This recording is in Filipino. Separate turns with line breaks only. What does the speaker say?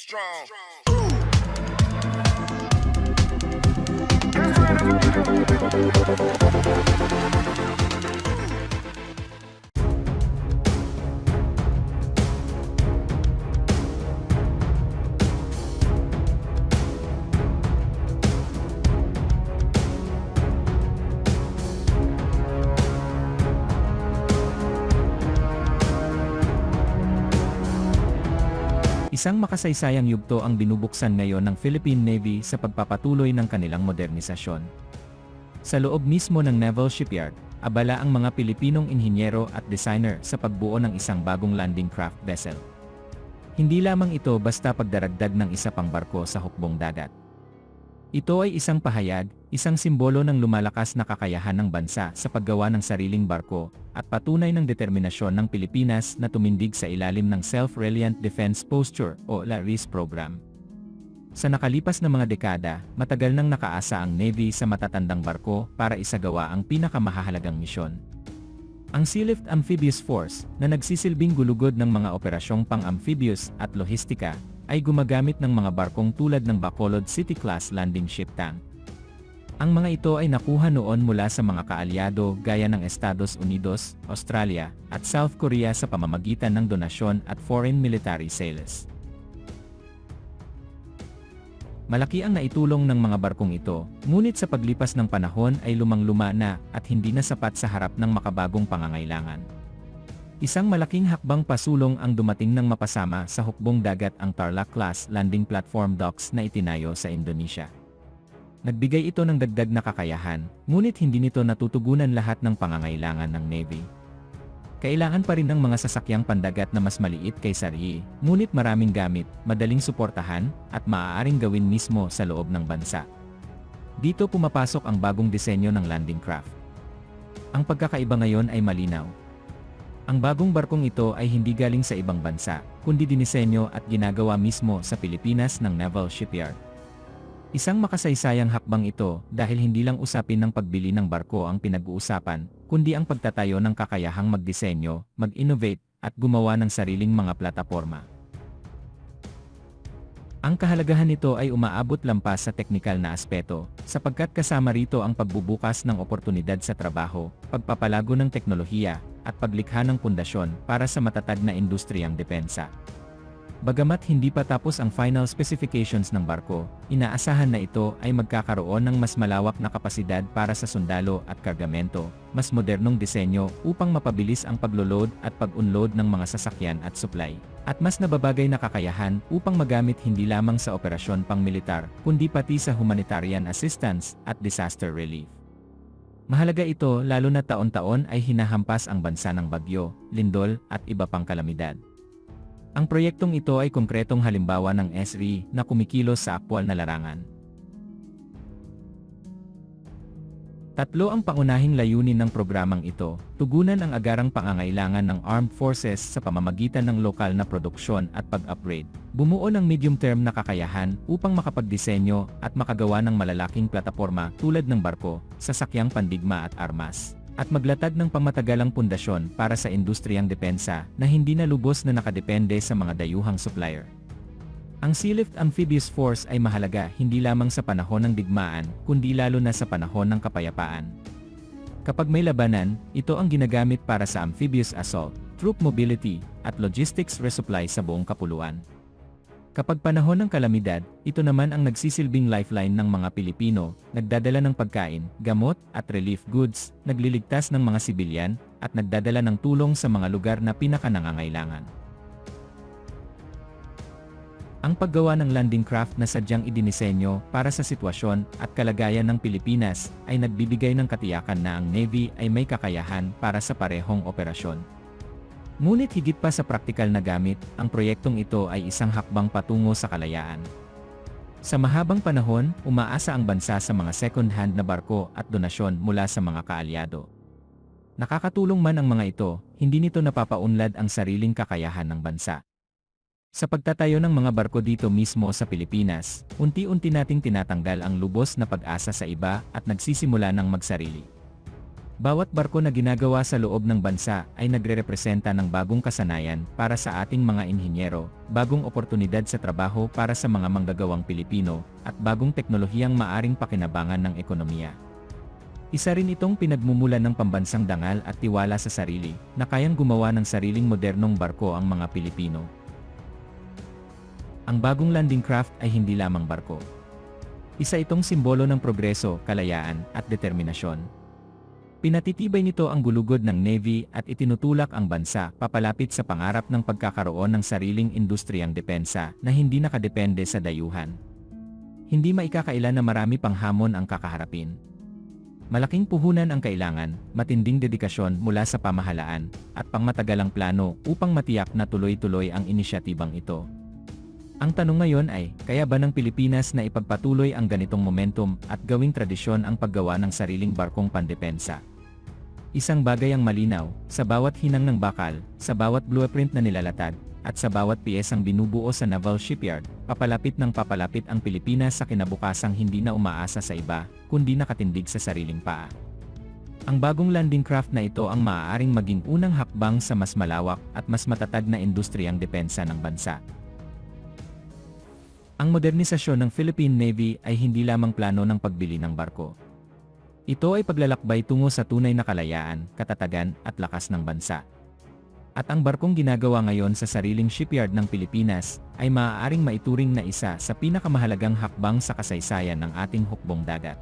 strong. Ooh.
Isang makasaysayang yugto ang binubuksan ngayon ng Philippine Navy sa pagpapatuloy ng kanilang modernisasyon. Sa loob mismo ng Naval Shipyard, abala ang mga Pilipinong inhinyero at designer sa pagbuo ng isang bagong landing craft vessel. Hindi lamang ito basta pagdaragdag ng isa pang barko sa hukbong dagat. Ito ay isang pahayag, isang simbolo ng lumalakas na kakayahan ng bansa sa paggawa ng sariling barko, at patunay ng determinasyon ng Pilipinas na tumindig sa ilalim ng Self-Reliant Defense Posture o LARIS program. Sa nakalipas na mga dekada, matagal nang nakaasa ang Navy sa matatandang barko para isagawa ang pinakamahalagang misyon. Ang Sealift Amphibious Force, na nagsisilbing gulugod ng mga operasyong pang-amphibious at lohistika, ay gumagamit ng mga barkong tulad ng Bacolod City-class landing ship tank. Ang mga ito ay nakuha noon mula sa mga kaalyado gaya ng Estados Unidos, Australia, at South Korea sa pamamagitan ng donasyon at foreign military sales. Malaki ang naitulong ng mga barkong ito, ngunit sa paglipas ng panahon ay lumang-luma na at hindi na sapat sa harap ng makabagong pangangailangan. Isang malaking hakbang pasulong ang dumating ng mapasama sa hukbong dagat ang Tarlac-class landing platform docks na itinayo sa Indonesia. Nagbigay ito ng dagdag na kakayahan, ngunit hindi nito natutugunan lahat ng pangangailangan ng Navy. Kailangan pa rin ng mga sasakyang pandagat na mas maliit kaysa RE, ngunit maraming gamit, madaling suportahan, at maaaring gawin mismo sa loob ng bansa. Dito pumapasok ang bagong disenyo ng landing craft. Ang pagkakaiba ngayon ay malinaw. Ang bagong barkong ito ay hindi galing sa ibang bansa, kundi dinisenyo at ginagawa mismo sa Pilipinas ng Naval Shipyard. Isang makasaysayang hakbang ito dahil hindi lang usapin ng pagbili ng barko ang pinag-uusapan, kundi ang pagtatayo ng kakayahang magdisenyo, mag-innovate, at gumawa ng sariling mga plataforma. Ang kahalagahan nito ay umaabot lampas sa teknikal na aspeto, sapagkat kasama rito ang pagbubukas ng oportunidad sa trabaho, pagpapalago ng teknolohiya, at paglikha ng pundasyon para sa matatag na industriyang depensa. Bagamat hindi pa tapos ang final specifications ng barko, inaasahan na ito ay magkakaroon ng mas malawak na kapasidad para sa sundalo at kargamento, mas modernong disenyo upang mapabilis ang paglo-load at pag-unload ng mga sasakyan at supply, at mas nababagay na kakayahan upang magamit hindi lamang sa operasyon pang-militar, kundi pati sa humanitarian assistance at disaster relief. Mahalaga ito lalo na taon-taon ay hinahampas ang bansa ng bagyo, lindol, at iba pang kalamidad. Ang proyektong ito ay konkretong halimbawa ng SRE na kumikilos sa aktwal na larangan. Tatlo ang pangunahing layunin ng programang ito, tugunan ang agarang pangangailangan ng armed forces sa pamamagitan ng lokal na produksyon at pag-upgrade, bumuo ng medium-term na kakayahan upang makapagdisenyo at makagawa ng malalaking plataforma tulad ng barko, sasakyang pandigma at armas, at maglatag ng pamatagalang pundasyon para sa industriyang depensa na hindi na lubos na nakadepende sa mga dayuhang supplier. Ang Sealift Amphibious Force ay mahalaga hindi lamang sa panahon ng digmaan, kundi lalo na sa panahon ng kapayapaan. Kapag may labanan, ito ang ginagamit para sa amphibious assault, troop mobility, at logistics resupply sa buong kapuluan. Kapag panahon ng kalamidad, ito naman ang nagsisilbing lifeline ng mga Pilipino, nagdadala ng pagkain, gamot, at relief goods, nagliligtas ng mga sibilyan, at nagdadala ng tulong sa mga lugar na pinakanangangailangan. Ang paggawa ng landing craft na sadyang idinisenyo para sa sitwasyon at kalagayan ng Pilipinas ay nagbibigay ng katiyakan na ang Navy ay may kakayahan para sa parehong operasyon. Ngunit higit pa sa praktikal na gamit, ang proyektong ito ay isang hakbang patungo sa kalayaan. Sa mahabang panahon, umaasa ang bansa sa mga second-hand na barko at donasyon mula sa mga kaalyado. Nakakatulong man ang mga ito, hindi nito napapaunlad ang sariling kakayahan ng bansa. Sa pagtatayo ng mga barko dito mismo sa Pilipinas, unti-unti nating tinatanggal ang lubos na pag-asa sa iba at nagsisimula ng magsarili. Bawat barko na ginagawa sa loob ng bansa ay nagrerepresenta ng bagong kasanayan para sa ating mga inhinyero, bagong oportunidad sa trabaho para sa mga manggagawang Pilipino, at bagong teknolohiyang maaring pakinabangan ng ekonomiya. Isa rin itong pinagmumulan ng pambansang dangal at tiwala sa sarili, na kayang gumawa ng sariling modernong barko ang mga Pilipino. Ang bagong landing craft ay hindi lamang barko. Isa itong simbolo ng progreso, kalayaan, at determinasyon. Pinatitibay nito ang gulugod ng Navy at itinutulak ang bansa papalapit sa pangarap ng pagkakaroon ng sariling industriyang depensa na hindi nakadepende sa dayuhan. Hindi maikakailan na marami pang hamon ang kakaharapin. Malaking puhunan ang kailangan, matinding dedikasyon mula sa pamahalaan, at pangmatagalang plano upang matiyak na tuloy-tuloy ang inisyatibang ito. Ang tanong ngayon ay, kaya ba ng Pilipinas na ipagpatuloy ang ganitong momentum at gawing tradisyon ang paggawa ng sariling barkong pandepensa? Isang bagay ang malinaw, sa bawat hinang ng bakal, sa bawat blueprint na nilalatad, at sa bawat piyesang binubuo sa naval shipyard, papalapit ng papalapit ang Pilipinas sa kinabukasang hindi na umaasa sa iba, kundi nakatindig sa sariling paa. Ang bagong landing craft na ito ang maaaring maging unang hakbang sa mas malawak at mas matatag na industriyang depensa ng bansa. Ang modernisasyon ng Philippine Navy ay hindi lamang plano ng pagbili ng barko. Ito ay paglalakbay tungo sa tunay na kalayaan, katatagan, at lakas ng bansa. At ang barkong ginagawa ngayon sa sariling shipyard ng Pilipinas ay maaaring maituring na isa sa pinakamahalagang hakbang sa kasaysayan ng ating hukbong dagat.